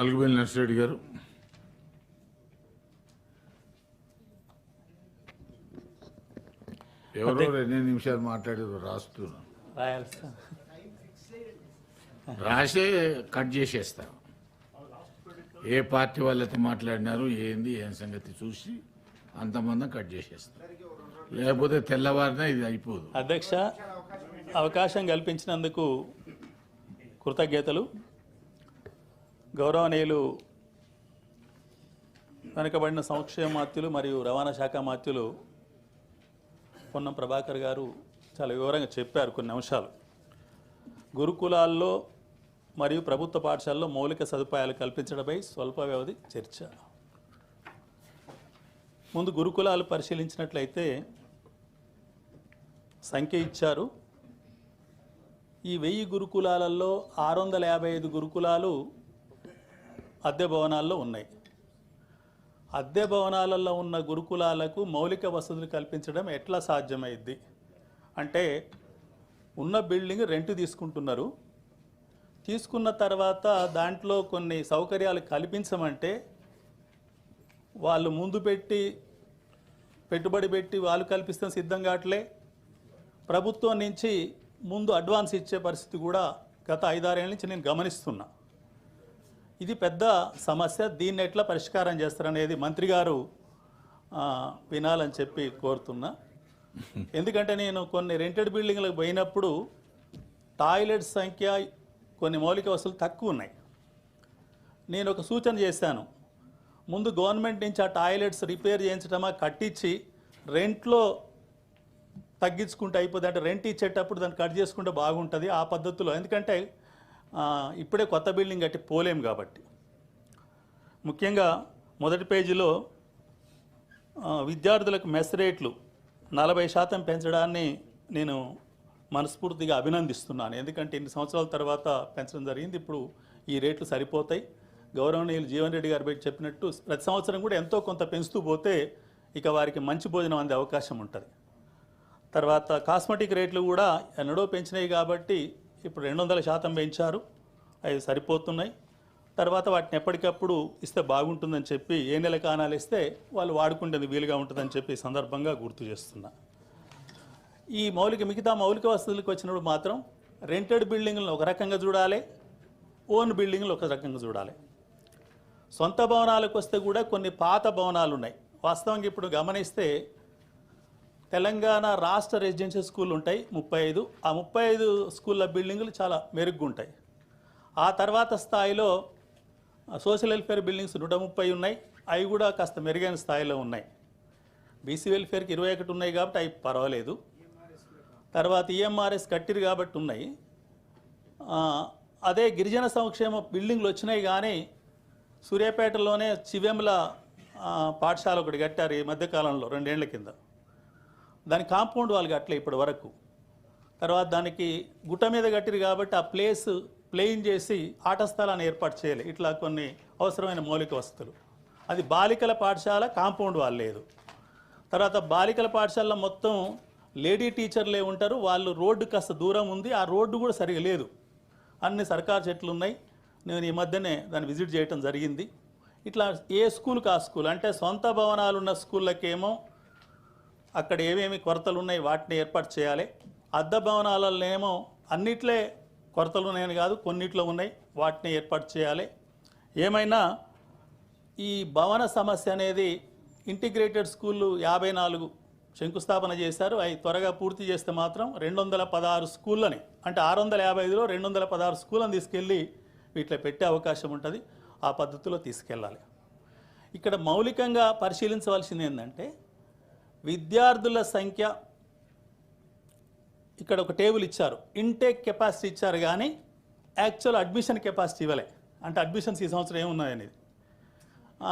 అలుగుబెల్లి నర్సిరెడ్డి గారు. ఎవరో రెండు నిమిషాలు మాట్లాడారు రాస్తున్నాను రాసే కట్ చేసేస్తా. ఏ పార్టీ వాళ్ళతో మాట్లాడినారు ఏంది ఏం సంగతి చూసి అంతమంది కట్ చేసేస్తా. లేకపోతే తెల్లవారినా ఇది అయిపోదు. అధ్యక్ష అవకాశం కల్పించినందుకు కృతజ్ఞతలు. గౌరవనీయులు వెనుకబడిన సంక్షేమ మాత్యులు మరియు రవాణా శాఖ మాత్యులు పొన్నం ప్రభాకర్ గారు చాలా వివరంగా చెప్పారు కొన్ని అంశాలు. గురుకులాల్లో మరియు ప్రభుత్వ పాఠశాలలో మౌలిక సదుపాయాలు కల్పించడంపై స్వల్ప వ్యవధి చర్చ. ముందు గురుకులాలు పరిశీలించినట్లయితే సంఖ్య ఇచ్చారు. ఈ వెయ్యి గురుకులాలలో ఆరు వందల యాభై ఐదు గురుకులాలు అద్దె భవనాల్లో ఉన్నాయి. అద్దె భవనాలలో ఉన్న గురుకులాలకు మౌలిక వసతులు కల్పించడం ఎట్లా సాధ్యమైద్ది? అంటే ఉన్న బిల్డింగ్ రెంట్ తీసుకుంటున్నారు. తీసుకున్న తర్వాత దాంట్లో కొన్ని సౌకర్యాలు కల్పించమంటే వాళ్ళు ముందు పెట్టి పెట్టుబడి పెట్టి వాళ్ళు కల్పిస్తాం సిద్ధం కావట్లే. ప్రభుత్వం నుంచి ముందు అడ్వాన్స్ ఇచ్చే పరిస్థితి కూడా గత ఐదారేళ్ళ నుంచి నేను గమనిస్తున్నా. ఇది పెద్ద సమస్య. దీన్ని ఎట్లా పరిష్కారం చేస్తారనేది మంత్రి గారు వినాలని చెప్పి కోరుతున్నా. ఎందుకంటే నేను కొన్ని రెంటెడ్ బిల్డింగ్లకు పోయినప్పుడు టాయిలెట్ సంఖ్య కొన్ని మౌలిక వసతులు తక్కువ ఉన్నాయి. నేను ఒక సూచన చేశాను. ముందు గవర్నమెంట్ నుంచి ఆ టాయిలెట్స్ రిపేర్ చేయించడమా కట్టించి రెంట్లో తగ్గించుకుంటే అయిపోతుంది అంటే రెంట్ ఇచ్చేటప్పుడు దాన్ని కట్ చేసుకుంటే బాగుంటుంది ఆ పద్ధతిలో. ఎందుకంటే ఇప్పుడే కొత్త బిల్డింగ్ కట్టి పోలేం కాబట్టి. ముఖ్యంగా మొదటి పేజీలో విద్యార్థులకు మెస్ రేట్లు నలభై శాతం పెంచడాన్ని నేను మనస్ఫూర్తిగా అభినందిస్తున్నాను. ఎందుకంటే ఇన్ని సంవత్సరాల తర్వాత పెంచడం జరిగింది. ఇప్పుడు ఈ రేట్లు సరిపోతాయి. గౌరవనీయులు జీవన్ రెడ్డి గారు బయట చెప్పినట్టు ప్రతి సంవత్సరం కూడా ఎంతో కొంత పెంచుతూ పోతే ఇక వారికి మంచి భోజనం అందే అవకాశం ఉంటుంది. తర్వాత కాస్మెటిక్ రేట్లు కూడా ఎన్నడో పెంచినాయి కాబట్టి ఇప్పుడు రెండు వందల శాతం పెంచారు. అవి సరిపోతున్నాయి. తర్వాత వాటిని ఎప్పటికప్పుడు ఇస్తే బాగుంటుందని చెప్పి ఏ నెల కాణాలు ఇస్తే వాళ్ళు వాడుకుంటేది వీలుగా ఉంటుందని చెప్పి సందర్భంగా గుర్తు చేస్తున్నా. ఈ మౌలిక మిగతా మౌలిక వసతులకు వచ్చినప్పుడు మాత్రం రెంటెడ్ బిల్డింగ్లను ఒక రకంగా చూడాలి ఓన్ బిల్డింగ్లు ఒక రకంగా చూడాలి. సొంత భవనాలకు వస్తే కూడా కొన్ని పాత భవనాలు ఉన్నాయి. వాస్తవంగా ఇప్పుడు గమనిస్తే తెలంగాణ రాష్ట్ర రెసిడెన్షియల్ స్కూల్ ఉంటాయి ముప్పై ఐదు. ఆ ముప్పై ఐదు స్కూళ్ళ బిల్డింగులు చాలా మెరుగ్గా ఉంటాయి. ఆ తర్వాత స్థాయిలో సోషల్ వెల్ఫేర్ బిల్డింగ్స్ నూట ముప్పై ఉన్నాయి. అవి కూడా కాస్త మెరుగైన స్థాయిలో ఉన్నాయి. బీసీ వెల్ఫేర్కి ఇరవై ఒకటి ఉన్నాయి కాబట్టి అవి పర్వాలేదు. తర్వాత ఈఎంఆర్ఎస్ కట్టిరు కాబట్టి ఉన్నాయి. అదే గిరిజన సంక్షేమ బిల్డింగ్లు వచ్చినాయి కానీ సూర్యాపేటలోనే చివెంల పాఠశాల ఒకటి కట్టారు ఈ మధ్యకాలంలో రెండేళ్ళ కింద. దాని కాంపౌండ్ వాళ్ళు కట్టలే ఇప్పటి వరకు. తర్వాత దానికి గుట్ట మీద కట్టిరు కాబట్టి ఆ ప్లేస్ ప్లేయింగ్ చేసి ఆట స్థలాన్ని ఏర్పాటు చేయాలి. ఇట్లా కొన్ని అవసరమైన మౌలిక వసతులు అది బాలికల పాఠశాల కాంపౌండ్ వాళ్ళు లేదు. తర్వాత బాలికల పాఠశాలలో మొత్తం లేడీ టీచర్లే ఉంటారు. వాళ్ళు రోడ్డు కాస్త దూరం ఉంది. ఆ రోడ్డు కూడా సరిగా లేదు. అన్ని సర్కారు చెట్లు ఉన్నాయి. నేను ఈ మధ్యనే దాన్ని విజిట్ చేయటం జరిగింది. ఇట్లా ఏ స్కూల్కి ఆ స్కూల్? అంటే సొంత భవనాలు ఉన్న స్కూళ్ళకేమో అక్కడ ఏమేమి కొరతలు ఉన్నాయి వాటిని ఏర్పాటు చేయాలి. అద్దె భవనాలలోనేమో అన్నిట్లే కొరతలు ఉన్నాయని కాదు కొన్నిట్లో ఉన్నాయి. వాటిని ఏర్పాటు చేయాలి. ఏమైనా ఈ భవన సమస్య అనేది ఇంటిగ్రేటెడ్ స్కూళ్ళు యాభై నాలుగు శంకుస్థాపన చేశారు. అవి త్వరగా పూర్తి చేస్తే మాత్రం రెండు వందల పదహారు స్కూళ్ళని అంటే ఆరు వందల యాభై ఐదులో రెండు వందల పదహారు స్కూళ్ళని తీసుకెళ్ళి వీటిలో పెట్టే అవకాశం ఉంటుంది. ఆ పద్ధతిలో తీసుకెళ్ళాలి. ఇక్కడ మౌలికంగా పరిశీలించవలసింది ఏంటంటే విద్యార్థుల సంఖ్య ఇక్కడ ఒక టేబుల్ ఇచ్చారు. ఇంటేక్ కెపాసిటీ ఇచ్చారు కానీ యాక్చువల్ అడ్మిషన్ కెపాసిటీ ఇవ్వలే. అంటే అడ్మిషన్స్ ఈ సంవత్సరం ఏమున్నాయనేది ఆ,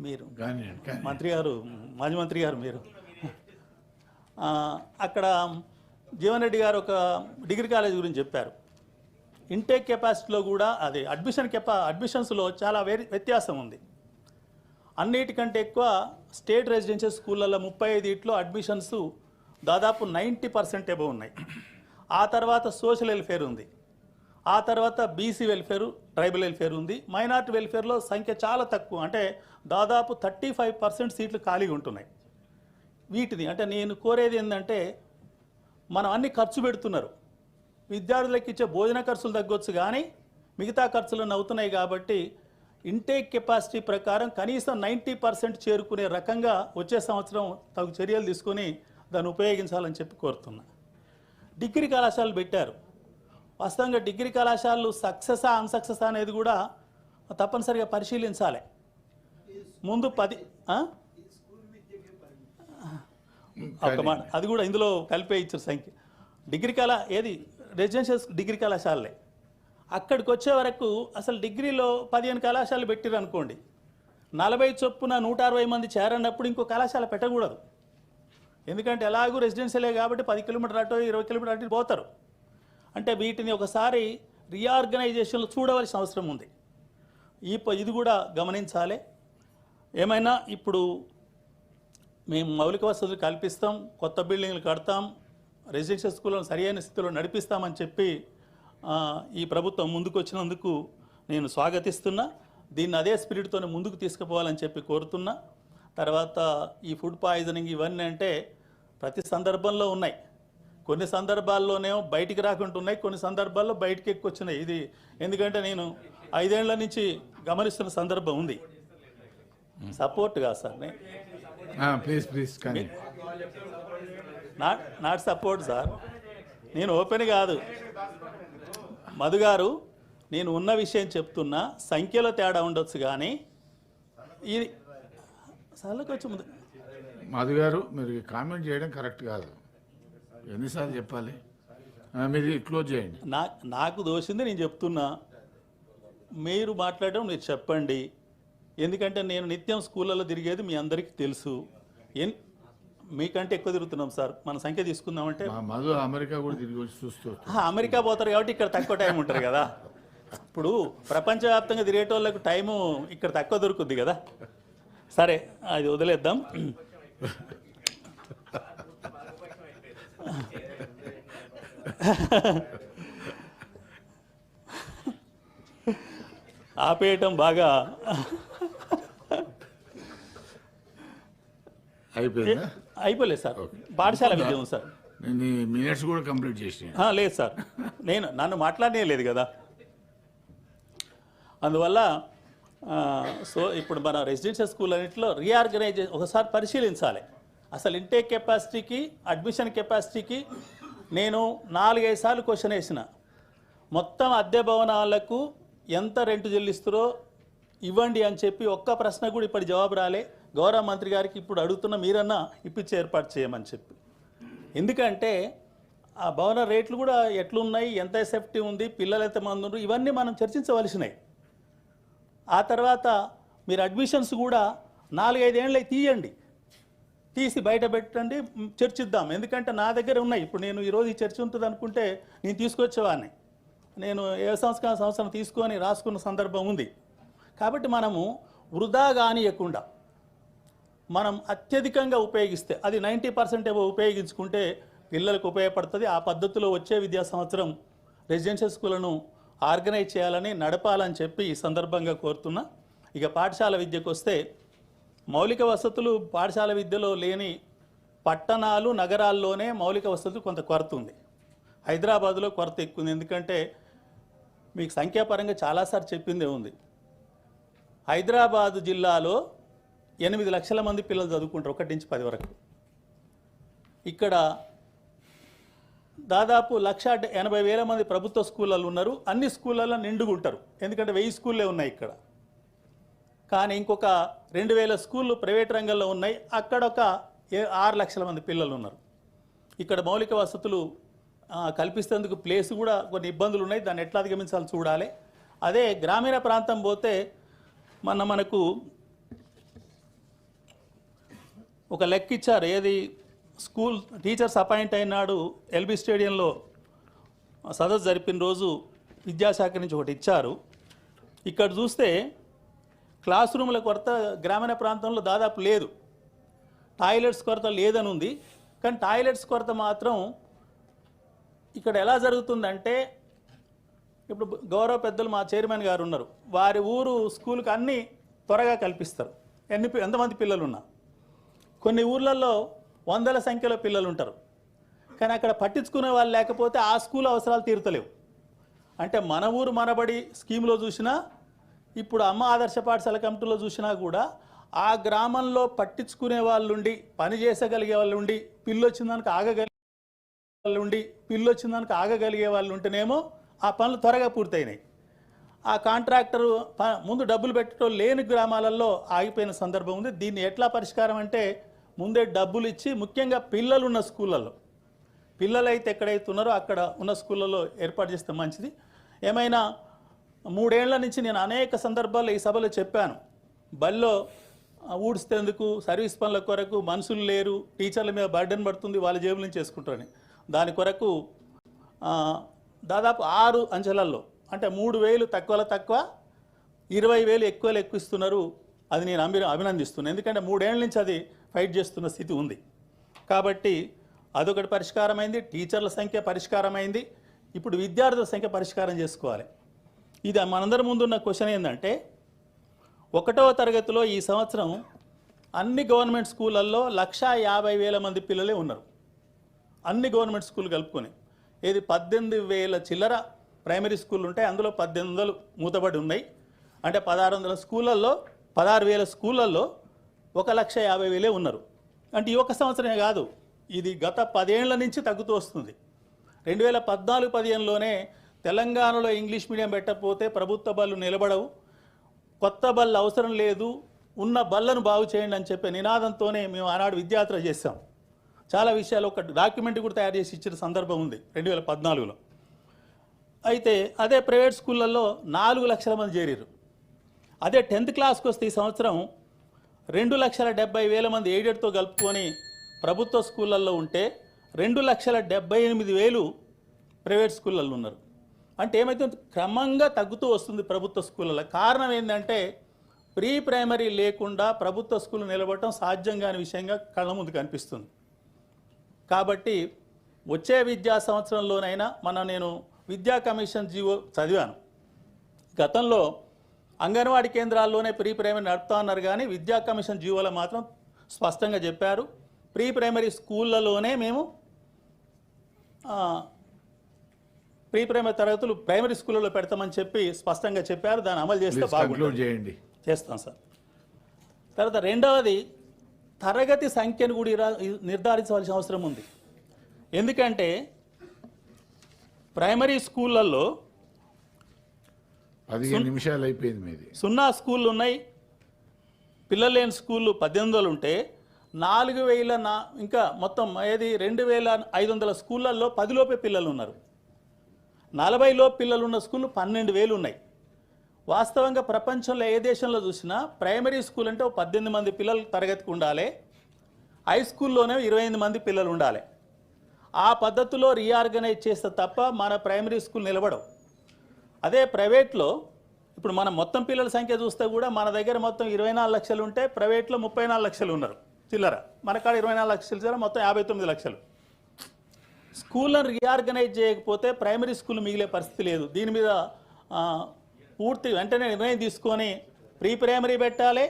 మీరు మంత్రి గారు మాజీ మంత్రి గారు మీరు. అక్కడ జీవన్ రెడ్డి గారు ఒక డిగ్రీ కాలేజ్ గురించి చెప్పారు. ఇంటేక్ కెపాసిటీలో కూడా అదే అడ్మిషన్ కెపా అడ్మిషన్స్లో చాలా వ్యత్యాసం ఉంది. అన్నిటికంటే ఎక్కువ స్టేట్ రెసిడెన్షియల్ స్కూళ్ళల్లో ముప్పై ఐదు ఇట్లో అడ్మిషన్స్ దాదాపు నైంటీ పర్సెంట్ ఎబో ఉన్నాయి. ఆ తర్వాత సోషల్ వెల్ఫేర్ ఉంది. ఆ తర్వాత బీసీ వెల్ఫేర్ ట్రైబల్ వెల్ఫేర్ ఉంది. మైనార్టీ వెల్ఫేర్లో సంఖ్య చాలా తక్కువ. అంటే దాదాపు థర్టీ ఫైవ్ పర్సెంట్ సీట్లు ఖాళీగా ఉంటున్నాయి. వీటిని అంటే నేను కోరేది ఏంటంటే మనం అన్ని ఖర్చు పెడుతున్నారు. విద్యార్థులకు ఇచ్చే భోజన ఖర్చులు తగ్గొచ్చు కానీ మిగతా ఖర్చులను అవుతున్నాయి కాబట్టి ఇంటేక్ కెపాసిటీ ప్రకారం కనీసం నైంటీ పర్సెంట్ చేరుకునే రకంగా వచ్చే సంవత్సరం తగు చర్యలు తీసుకొని దాన్ని ఉపయోగించాలని చెప్పి కోరుతున్నా. డిగ్రీ కళాశాలలు పెట్టారు. వాస్తవంగా డిగ్రీ కళాశాలలు సక్సెసా అన్సక్సెస్ అనేది కూడా తప్పనిసరిగా పరిశీలించాలి. ముందు పది ఆ? అది కూడా ఇందులో కలిపే ఇచ్చారు సంఖ్య. డిగ్రీ కళా ఏది? రెసిడెన్షియల్ డిగ్రీ కళాశాలలే. అక్కడికి వచ్చే వరకు అసలు డిగ్రీలో పదిహేను కళాశాలలు పెట్టిరు అనుకోండి. నలభై చొప్పున నూట అరవై మంది చేరన్నప్పుడు ఇంకో కళాశాల పెట్టకూడదు. ఎందుకంటే ఎలాగూ రెసిడెన్షియలే కాబట్టి పది కిలోమీటర్ అటు ఇరవై కిలోమీటర్ అటు పోతారు. అంటే వీటిని ఒకసారి రీఆర్గనైజేషన్లో చూడవలసిన అవసరం ఉంది. ఈ ప- ఇది కూడా గమనించాలి. ఏమైనా ఇప్పుడు మేము మౌలిక వసతులు కల్పిస్తాం కొత్త బిల్డింగ్లు కడతాం రెసిడెన్షియల్ స్కూళ్ళను సరైన స్థితిలో నడిపిస్తామని చెప్పి ఈ ప్రభుత్వం ముందుకు వచ్చినందుకు నేను స్వాగతిస్తున్నా. దీన్ని అదే స్పిరిట్తోనే ముందుకు తీసుకుపోవాలని చెప్పి కోరుతున్నా. తర్వాత ఈ ఫుడ్ పాయిజనింగ్ ఇవన్నీ అంటే ప్రతి సందర్భంలో ఉన్నాయి. కొన్ని సందర్భాల్లోనేమో బయటికి రాకుండా ఉన్నాయి కొన్ని సందర్భాల్లో బయటికి ఎక్కువ వచ్చినాయి ఇది ఎందుకంటే నేను ఐదేళ్ళ నుంచి గమనిస్తున్న సందర్భం ఉంది. సపోర్ట్ కాదు సార్ ప్లీజ్ ప్లీజ్ కానీ. Not not support sir. నేను ఓపెన్ కాదు. మధు గారు నేను ఉన్న విషయం చెప్తున్నా సంఖ్యలో తేడా ఉండొచ్చు కానీ ఇది సార్లకు ముందు. మధు గారు మీరు కామెంట్ చేయడం కరెక్ట్ కాదు. ఎన్నిసార్లు చెప్పాలి? మీరు క్లోజ్ చేయండి. నా నాకు దోషింది నేను చెప్తున్నా. మీరు మాట్లాడడం మీరు చెప్పండి. ఎందుకంటే నేను నిత్యం స్కూళ్ళలో తిరిగేది మీ అందరికీ తెలుసు. ఎన్ మీకంటే ఎక్కువ తిరుగుతున్నాం సార్. మన సంఖ్య తీసుకుందామంటే మధు అమెరికా కూడా తిరిగి వచ్చి చూస్తూ అమెరికా పోతారు కాబట్టి ఇక్కడ తక్కువ టైం ఉంటారు కదా. ఇప్పుడు ప్రపంచవ్యాప్తంగా తిరిగేటోళ్ళకు టైము ఇక్కడ తక్కువ దొరుకుద్ది కదా. సరే అది వదిలేద్దాం. ఆపేయటం బాగా అయిపోయిందా? అయిపోలేదు సార్. పాఠశాల విద్య ఉంది సార్. నేను మినిట్స్ కూడా కంప్లీట్ చేసిన. ఆ, లేదు సార్. నేను నన్ను మాట్లాడనే లేదు కదా. అందువల్ల సో ఇప్పుడు మన రెసిడెన్షియల్ స్కూల్ అన్నింటిలో రీఆర్గనైజేషన్ ఒకసారి పరిశీలించాలి. అసలు ఇంటేక్ కెపాసిటీకి అడ్మిషన్ కెపాసిటీకి నేను నాలుగైదు సార్లు క్వశ్చన్ వేసిన. మొత్తం అద్దె భవనాలకు ఎంత రెంట్ చెల్లిస్తారో ఇవ్వండి అని చెప్పి ఒక్క ప్రశ్న కూడా ఇప్పుడు జవాబు రాలే. గౌరవ మంత్రి గారికి ఇప్పుడు అడుగుతున్న మీరన్నా ఇప్పించి ఏర్పాటు చేయమని చెప్పి. ఎందుకంటే ఆ భవన రేట్లు కూడా ఎట్లున్నాయి ఎంత సేఫ్టీ ఉంది పిల్లలు ఎంతమంది ఉన్నారు ఇవన్నీ మనం చర్చించవలసినాయి. ఆ తర్వాత మీరు అడ్మిషన్స్ కూడా నాలుగైదేళ్ళకి తీయండి. తీసి బయట పెట్టండి చర్చిద్దాం. ఎందుకంటే నా దగ్గర ఉన్నాయి. ఇప్పుడు నేను ఈరోజు ఈ చర్చ ఉంటుంది అనుకుంటే నేను తీసుకొచ్చేవాడిని. నేను ఏ సంవత్సరం సంవత్సరం తీసుకొని రాసుకున్న సందర్భం ఉంది. కాబట్టి మనము వృధా కానియకుండా మనం అత్యధికంగా ఉపయోగిస్తే అది నైంటీ పర్సెంట్ ఏవో ఉపయోగించుకుంటే పిల్లలకు ఉపయోగపడుతుంది. ఆ పద్ధతిలో వచ్చే విద్యా సంవత్సరం రెసిడెన్షియల్ స్కూళ్ళను ఆర్గనైజ్ చేయాలని నడపాలని చెప్పి ఈ సందర్భంగా కోరుతున్నా. ఇక పాఠశాల విద్యకు వస్తే మౌలిక వసతులు పాఠశాల విద్యలో లేని పట్టణాలు నగరాల్లోనే మౌలిక వసతులు కొంత కొరత ఉంది. హైదరాబాద్లో కొరత ఎక్కువ ఉంది. ఎందుకంటే మీకు సంఖ్యాపరంగా చాలాసార్లు చెప్పిందే ఉంది. హైదరాబాదు జిల్లాలో ఎనిమిది లక్షల మంది పిల్లలు చదువుకుంటారు ఒకటి నుంచి పది వరకు. ఇక్కడ దాదాపు లక్ష ఎనభై వేల మంది ప్రభుత్వ స్కూళ్ళలో ఉన్నారు అన్ని స్కూళ్ళల్లో నిండుగా ఉంటారు ఎందుకంటే వెయ్యి స్కూళ్ళే ఉన్నాయి ఇక్కడ. కానీ ఇంకొక రెండు వేల స్కూళ్ళు ప్రైవేట్ రంగంలో ఉన్నాయి అక్కడ ఒక ఏ- ఆరు లక్షల మంది పిల్లలు ఉన్నారు. ఇక్కడ మౌలిక వసతులు కల్పిస్తేందుకు ప్లేస్ కూడా కొన్ని ఇబ్బందులు ఉన్నాయి దాన్ని ఎట్లా అధిగమించాలో చూడాలి. అదే గ్రామీణ ప్రాంతం పోతే మన మనకు ఒక లెక్క ఇచ్చారు. ఏది? స్కూల్ టీచర్స్ అపాయింట్ అయినాడు ఎల్బీ స్టేడియంలో సదస్సు జరిపిన రోజు విద్యాశాఖ నుంచి ఒకటి ఇచ్చారు. ఇక్కడ చూస్తే క్లాస్ రూమ్ల కొరత గ్రామీణ ప్రాంతంలో దాదాపు లేదు. టాయిలెట్స్ కొరత లేదని ఉంది కానీ టాయిలెట్స్ కొరత మాత్రం ఇక్కడ ఎలా జరుగుతుందంటే ఇప్పుడు గౌరవ పెద్దలు మా చైర్మన్ గారు ఉన్నారు. వారి ఊరు స్కూల్కి అన్నీ త్వరగా కల్పిస్తారు. ఎన్ని ఎంతమంది పిల్లలు ఉన్నా కొన్ని ఊర్లలో వందల సంఖ్యలో పిల్లలు ఉంటారు. కానీ అక్కడ పట్టించుకునే వాళ్ళు లేకపోతే ఆ స్కూల్ అవసరాలు తీరుతలేవు. అంటే మన ఊరు మనబడి స్కీమ్లో చూసినా ఇప్పుడు అమ్మ ఆదర్శ పాఠశాల కమిటీలో చూసినా కూడా ఆ గ్రామంలో పట్టించుకునే వాళ్ళుండి పని చేసగలిగే వాళ్ళుండి వచ్చిందానికి ఆగగలిగే వాళ్ళుండి ఉండి వచ్చిందానికి ఆగగలిగే వాళ్ళు ఉంటేనేమో ఆ పనులు త్వరగా పూర్తయినాయి. ఆ కాంట్రాక్టరు ప- ముందు డబ్బులు పెట్టడం లేని గ్రామాలలో ఆగిపోయిన సందర్భం ఉంది. దీన్ని ఎట్లా పరిష్కారం అంటే ముందే డబ్బులు ఇచ్చి ముఖ్యంగా పిల్లలు ఉన్న స్కూళ్ళల్లో పిల్లలైతే ఎక్కడైతే ఉన్నారో అక్కడ ఉన్న స్కూళ్ళలో ఏర్పాటు చేస్తే మంచిది. ఏమైనా మూడేళ్ళ నుంచి నేను అనేక సందర్భాల్లో ఈ సభలో చెప్పాను. బల్లో ఊడ్స్తేందుకు ఊడ్చేందుకు సర్వీస్ పనుల కొరకు మనుషులు లేరు టీచర్ల మీద బర్డెన్ పడుతుంది వాళ్ళ జేబుల నుంచి చేసుకుంటారని. దాని కొరకు దాదాపు ఆరు అంచెలల్లో అంటే మూడు వేలు తక్కువలో తక్కువ ఇరవై వేలు ఎక్కువలో ఎక్కువ ఇస్తున్నారు అది నేను అభి అభినందిస్తున్నాను ఎందుకంటే మూడేళ్ళ నుంచి అది ఫైట్ చేస్తున్న స్థితి ఉంది. కాబట్టి అదొకటి పరిష్కారమైంది టీచర్ల సంఖ్య పరిష్కారమైంది. ఇప్పుడు విద్యార్థుల సంఖ్య పరిష్కారం చేసుకోవాలి. ఇది మనందరి ముందున్న క్వశ్చన్ ఏంటంటే ఒకటవ తరగతిలో ఈ సంవత్సరం అన్ని గవర్నమెంట్ స్కూళ్ళల్లో లక్షా యాభై వేల మంది పిల్లలే ఉన్నారు. అన్ని గవర్నమెంట్ స్కూల్ కలుపుకొని. ఇది పద్దెనిమిది వేల చిల్లర ప్రైమరీ స్కూల్ ఉంటాయి అందులో పద్దెనిమిది వందలు మూతబడి ఉన్నాయి. అంటే పదహారు వందల స్కూళ్ళల్లో పదహారు వేల స్కూళ్ళల్లో ఒక లక్ష యాభై వేలే ఉన్నారు. అంటే ఈ ఒక సంవత్సరమే కాదు ఇది గత పదేళ్ళ నుంచి తగ్గుతూ వస్తుంది. రెండు వేల పద్నాలుగు పదిహేనులోనే తెలంగాణలో ఇంగ్లీష్ మీడియం పెట్టకపోతే ప్రభుత్వ బళ్ళు నిలబడవు కొత్త బళ్ళు అవసరం లేదు ఉన్న బళ్ళను బాగు చేయండి అని చెప్పే నినాదంతోనే మేము ఆనాడు విద్యాయాత్ర చేశాం. చాలా విషయాలు ఒక డాక్యుమెంట్ కూడా తయారు చేసి ఇచ్చిన సందర్భం ఉంది రెండు వేల పద్నాలుగులో. అయితే అదే ప్రైవేట్ స్కూళ్ళల్లో నాలుగు లక్షల మంది చేరారు అదే టెన్త్ క్లాస్కి వస్తే ఈ సంవత్సరం రెండు లక్షల డెబ్బై వేల మంది ఎయిడెడ్తో కలుపుకొని ప్రభుత్వ స్కూళ్ళల్లో ఉంటే రెండు లక్షల డెబ్బై ఎనిమిది వేలు ప్రైవేట్ స్కూళ్ళల్లో ఉన్నారు. అంటే ఏమైతే క్రమంగా తగ్గుతూ వస్తుంది ప్రభుత్వ స్కూళ్ళలో కారణం ఏంటంటే ప్రీ ప్రైమరీ లేకుండా ప్రభుత్వ స్కూల్ నిలబడటం సాధ్యం కాని విషయంగా కళ్ళ ముందు కనిపిస్తుంది. కాబట్టి వచ్చే విద్యా సంవత్సరంలోనైనా మన నేను విద్యా కమిషన్ జీవో చదివాను. గతంలో అంగన్వాడీ కేంద్రాల్లోనే ప్రీ ప్రైమరీ నడుపుతా అన్నారు కానీ విద్యా కమిషన్ జీవోలో మాత్రం స్పష్టంగా చెప్పారు. ప్రీ ప్రైమరీ స్కూళ్ళలోనే మేము ప్రీ ప్రైమరీ తరగతులు ప్రైమరీ స్కూళ్ళలో పెడతామని చెప్పి స్పష్టంగా చెప్పారు. దాన్ని అమలు చేస్తే బాగుంటుంది. చేయండి. చేస్తాం సార్. తర్వాత రెండవది తరగతి సంఖ్యను కూడా నిర్ధారించవలసిన అవసరం ఉంది. ఎందుకంటే ప్రైమరీ స్కూళ్ళల్లో పదిహేను నిమిషాలు అయిపోయింది మీది. సున్నా స్కూళ్ళు ఉన్నాయి. పిల్లలు లేని స్కూళ్ళు పద్దెనిమిది వందలు ఉంటే నాలుగు వేల నా ఇంకా మొత్తం ఏది రెండు వేల ఐదు వందల స్కూళ్ళల్లో పదిలోపే పిల్లలు ఉన్నారు. నలభైలో పిల్లలు ఉన్న స్కూళ్ళు పన్నెండు వేలు ఉన్నాయి. వాస్తవంగా ప్రపంచంలో ఏ దేశంలో చూసినా ప్రైమరీ స్కూల్ అంటే ఒక పద్దెనిమిది మంది పిల్లలు తరగతికి ఉండాలి. హై స్కూల్లోనే ఇరవై ఎనిమిది మంది పిల్లలు ఉండాలి. ఆ పద్ధతిలో రీఆర్గనైజ్ చేస్తే తప్ప మన ప్రైమరీ స్కూల్ నిలబడవు. అదే ప్రైవేట్లో ఇప్పుడు మనం మొత్తం పిల్లల సంఖ్య చూస్తే కూడా మన దగ్గర మొత్తం ఇరవై నాలుగు లక్షలు ఉంటే ప్రైవేట్లో ముప్పై నాలుగు లక్షలు ఉన్నారు. చిల్లర. మన కాడ ఇరవై నాలుగు లక్షలు చిల్లర మొత్తం యాభై తొమ్మిది లక్షలు. స్కూళ్ళను రీఆర్గనైజ్ చేయకపోతే ప్రైమరీ స్కూల్ మిగిలే పరిస్థితి లేదు. దీని మీద పూర్తి వెంటనే నిర్ణయం తీసుకొని ప్రీ ప్రైమరీ పెట్టాలి.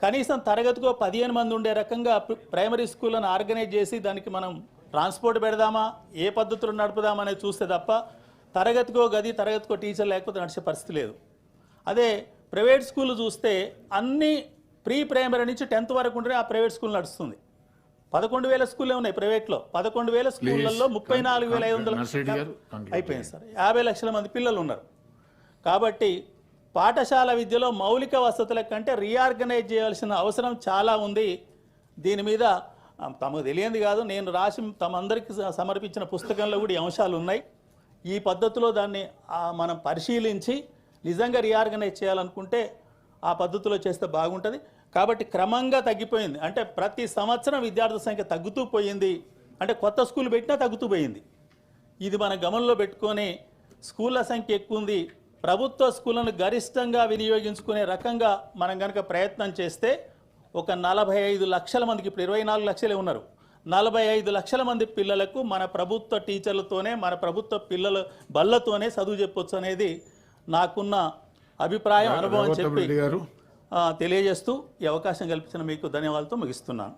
కనీసం తరగతికో పదిహేను మంది ఉండే రకంగా ప్రైమరీ స్కూళ్ళను ఆర్గనైజ్ చేసి దానికి మనం ట్రాన్స్పోర్ట్ పెడదామా? ఏ పద్ధతిలో నడుపుదామా అనేది చూస్తే తప్ప తరగతికో గది తరగతికో టీచర్ లేకపోతే నడిచే పరిస్థితి లేదు. అదే ప్రైవేట్ స్కూల్ చూస్తే అన్ని ప్రీ ప్రైమరీ నుంచి టెన్త్ వరకు ఉంటే ఆ ప్రైవేట్ స్కూల్ నడుస్తుంది. పదకొండు వేల స్కూల్లే ఉన్నాయి ప్రైవేట్లో. పదకొండు వేల స్కూళ్ళల్లో ముప్పై నాలుగు వేల ఐదు వందల అయిపోయింది సార్. యాభై లక్షల మంది పిల్లలు ఉన్నారు. కాబట్టి పాఠశాల విద్యలో మౌలిక వసతుల కంటే రీఆర్గనైజ్ చేయాల్సిన అవసరం చాలా ఉంది. దీని మీద తమకు తెలియంది కాదు. నేను రాసి తమందరికి సమర్పించిన పుస్తకంలో కూడా ఈ అంశాలు ఉన్నాయి ఈ పద్ధతిలో దాన్ని మనం పరిశీలించి నిజంగా రీఆర్గనైజ్ చేయాలనుకుంటే ఆ పద్ధతిలో చేస్తే బాగుంటుంది. కాబట్టి క్రమంగా తగ్గిపోయింది. అంటే ప్రతి సంవత్సరం విద్యార్థుల సంఖ్య తగ్గుతూ పోయింది. అంటే కొత్త స్కూల్ పెట్టినా తగ్గుతూ పోయింది. ఇది మన గమనంలో పెట్టుకొని స్కూళ్ళ సంఖ్య ఎక్కువ ఉంది ప్రభుత్వ స్కూళ్ళను గరిష్టంగా వినియోగించుకునే రకంగా మనం కనుక ప్రయత్నం చేస్తే ఒక నలభై ఐదు లక్షల మందికి ఇప్పుడు ఇరవై నాలుగు లక్షలే ఉన్నారు. నలభై ఐదు లక్షల మంది పిల్లలకు మన ప్రభుత్వ టీచర్లతోనే మన ప్రభుత్వ పిల్లల బళ్ళతోనే చదువు చెప్పొచ్చు అనేది నాకున్న అభిప్రాయం అనుభవం చెప్పి తెలియజేస్తూ ఈ అవకాశం కల్పించిన మీకు ధన్యవాదాలతో ముగిస్తున్నాను.